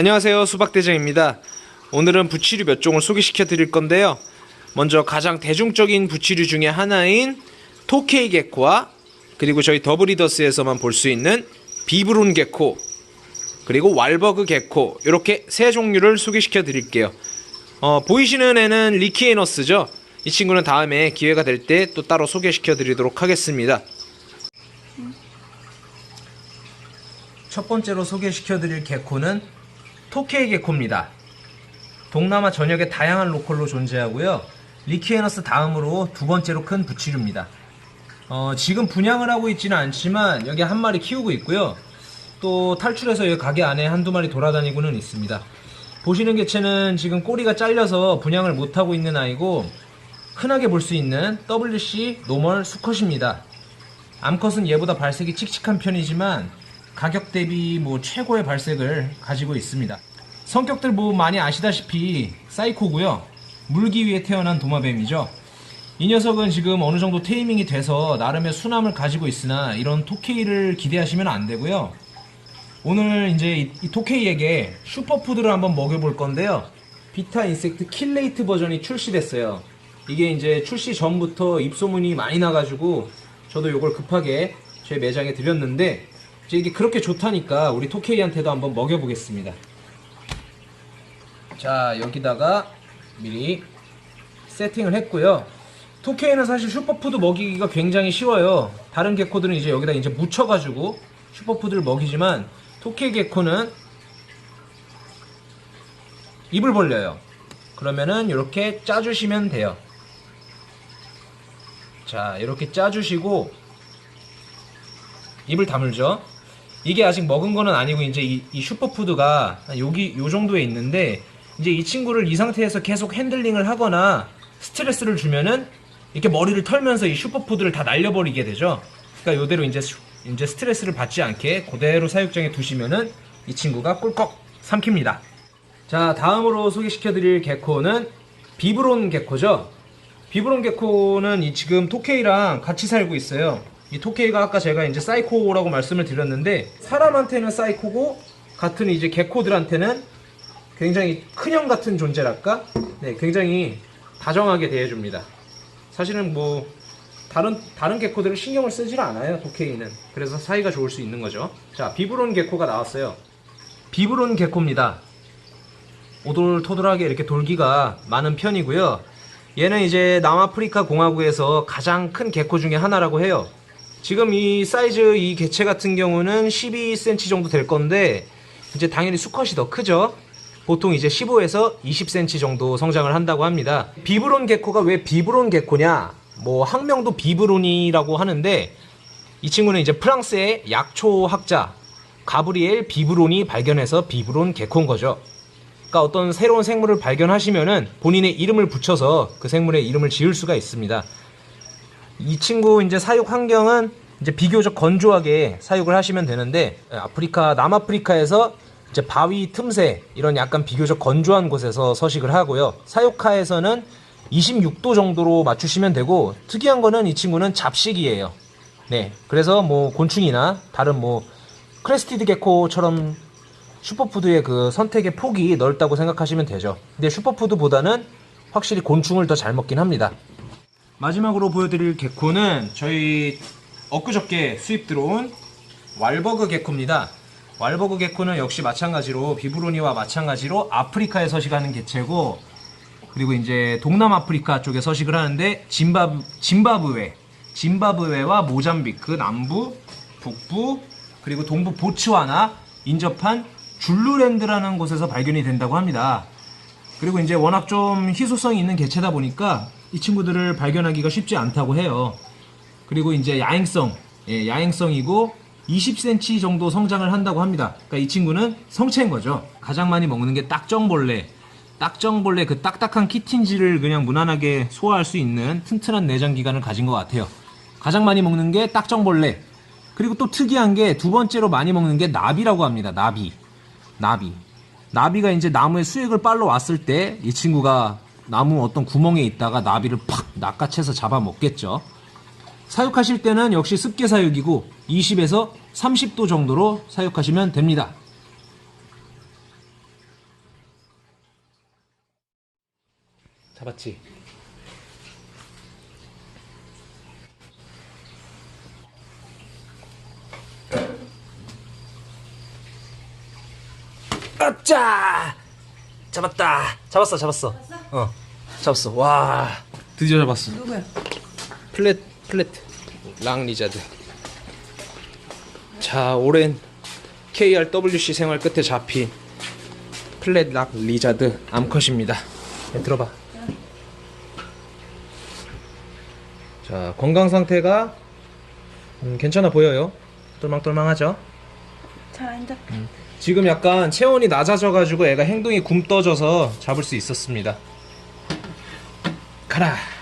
안녕하세요. 수박대장입니다. 오늘은 부치류 몇 종을 소개시켜 드릴 건데요. 먼저 가장 대중적인 부치류 중에 하나인 토케이 개코와 그리고 저희 더브리더스에서만 볼 수 있는 비브론 개코 그리고 왈버그 개코 이렇게 세 종류를 소개시켜 드릴게요. 어, 보이시는 애는 리키에너스죠? 이 친구는 다음에 기회가 될 때 또 따로 소개시켜 드리도록 하겠습니다. 첫 번째로 소개시켜 드릴 개코는 토케이 개코입니다. 동남아 전역의 다양한 로컬로 존재하고요. 리키에너스 다음으로 두 번째로 큰 부치류입니다. 어, 지금 분양을 하고 있지는 않지만 여기 한 마리 키우고 있고요. 또 탈출해서 여기 가게 안에 한두 마리 돌아다니고는 있습니다. 보시는 개체는 지금 꼬리가 잘려서 분양을 못하고 있는 아이고 흔하게 볼 수 있는 WC 노멀 수컷입니다. 암컷은 얘보다 발색이 칙칙한 편이지만 가격 대비 뭐 최고의 발색을 가지고 있습니다. 성격들 뭐 많이 아시다시피 사이코고요. 물기 위해 태어난 도마뱀이죠. 이 녀석은 지금 어느 정도 테이밍이 돼서 나름의 수남을 가지고 있으나 이런 토케이를 기대하시면 안 되고요. 오늘 이제 이, 이 토케이에게 슈퍼푸드를 한번 먹여볼 건데요. 비타 인섹트 킬레이트 버전이 출시됐어요. 이게 이제 출시 전부터 입소문이 많이 나가지고 저도 이걸 급하게 제 매장에 드렸는데 이제 이게 그렇게 좋다니까 우리 토케이한테도 한번 먹여보겠습니다. 자 여기다가 미리 세팅을 했고요. 토케이는 사실 슈퍼푸드 먹이기가 굉장히 쉬워요. 다른 개코들은 이제 여기다 이제 묻혀가지고 슈퍼푸드를 먹이지만 토케이 개코는 입을 벌려요. 그러면은 이렇게 짜주시면 돼요. 자, 이렇게 짜주시고 입을 다물죠. 이게 아직 먹은 거는 아니고 이제 이, 이 슈퍼푸드가 여기 요 정도에 있는데 이제 이 친구를 이 상태에서 계속 핸들링을 하거나 스트레스를 주면은 이렇게 머리를 털면서 이 슈퍼푸드를 다 날려버리게 되죠. 그러니까 요대로 이제 슈- 이제 스트레스를 받지 않게 그대로 사육장에 두시면은 이 친구가 꿀꺽 삼킵니다. 자, 다음으로 소개시켜드릴 개코는 비브론 개코죠. 비브론 개코는 이 지금 토케이랑 같이 살고 있어요. 이 토케이가 아까 제가 이제 사이코라고 말씀을 드렸는데 사람한테는 사이코고 같은 이제 개코들한테는 굉장히 큰형 같은 존재랄까? 네, 굉장히 다정하게 대해줍니다. 사실은 뭐 다른 다른 개코들은 신경을 쓰질 않아요. 토케이는. 그래서 사이가 좋을 수 있는 거죠. 자, 비브론 개코가 나왔어요. 비브론 개코입니다. 오돌토돌하게 이렇게 돌기가 많은 편이고요. 얘는 이제 남아프리카 공화국에서 가장 큰 개코 중에 하나라고 해요. 지금 이 사이즈 이 개체 같은 경우는 12cm 정도 될 건데 이제 당연히 수컷이 더 크죠. 보통 이제 15에서 20cm 정도 성장을 한다고 합니다. 비브론 개코가 왜 비브론 개코냐? 뭐 학명도 비브론이라고 하는데 이 친구는 이제 프랑스의 약초 학자 가브리엘 비브론이 발견해서 비브론 개코인 거죠. 그러니까 어떤 새로운 생물을 발견하시면은 본인의 이름을 붙여서 그 생물의 이름을 지을 수가 있습니다. 이 친구 이제 사육 환경은 이제 비교적 건조하게 사육을 하시면 되는데 아프리카 남아프리카에서 이제 바위 틈새 이런 약간 비교적 건조한 곳에서 서식을 하고요. 사육하에서는 26도 정도로 맞추시면 되고 특이한 거는 이 친구는 잡식이에요. 네. 그래서 뭐 곤충이나 다른 뭐 크레스티드 게코처럼 슈퍼푸드의 그 선택의 폭이 넓다고 생각하시면 되죠. 근데 슈퍼푸드보다는 확실히 곤충을 더 잘 먹긴 합니다. 마지막으로 보여드릴 개코는 저희 엊그저께 수입 들어온 왈버그 개코입니다. 왈버그 개코는 역시 마찬가지로 비브로니와 마찬가지로 아프리카에 서식하는 개체고 그리고 이제 동남아프리카 쪽에 서식을 하는데 짐바브, 짐바브웨, 짐바브웨와 모잠비크 남부, 북부 그리고 동부 보츠와나 인접한 줄루랜드라는 곳에서 발견이 된다고 합니다. 그리고 이제 워낙 좀 희소성이 있는 개체다 보니까 이 친구들을 발견하기가 쉽지 않다고 해요. 그리고 이제 야행성, 예, 야행성이고 20cm 정도 성장을 한다고 합니다. 그러니까 이 친구는 성체인 거죠. 가장 많이 먹는 게 딱정벌레. 딱정벌레 그 딱딱한 키틴지를 그냥 무난하게 소화할 수 있는 튼튼한 내장 기관을 가진 것 같아요. 가장 많이 먹는 게 딱정벌레. 그리고 또 특이한 게 두 번째로 많이 먹는 게 나비라고 합니다. 나비. 나비. 나비가 이제 나무에 수액을 빨러 왔을 때 이 친구가 나무 어떤 구멍에 있다가 나비를 팍 낚아채서 잡아먹겠죠. 사육하실 때는 역시 습계 사육이고 20에서 30도 정도로 사육하시면 됩니다. 잡았지? 아짜! 잡았다! 잡았어, 잡았어. 어, 잡았어. 와, 드디어 잡았어. 누구야? 플랫, 플랫. 랑 리자드. 자, 오랜 KRWC 생활 끝에 잡힌 플랫 락 리자드 암컷입니다. 네, 들어봐. 자, 건강 상태가 음, 괜찮아 보여요. 똘망똘망하죠? 잘 안 잡혀. 지금 약간 체온이 낮아져가지고 애가 행동이 굼 떠져서 잡을 수 있었습니다. 가라.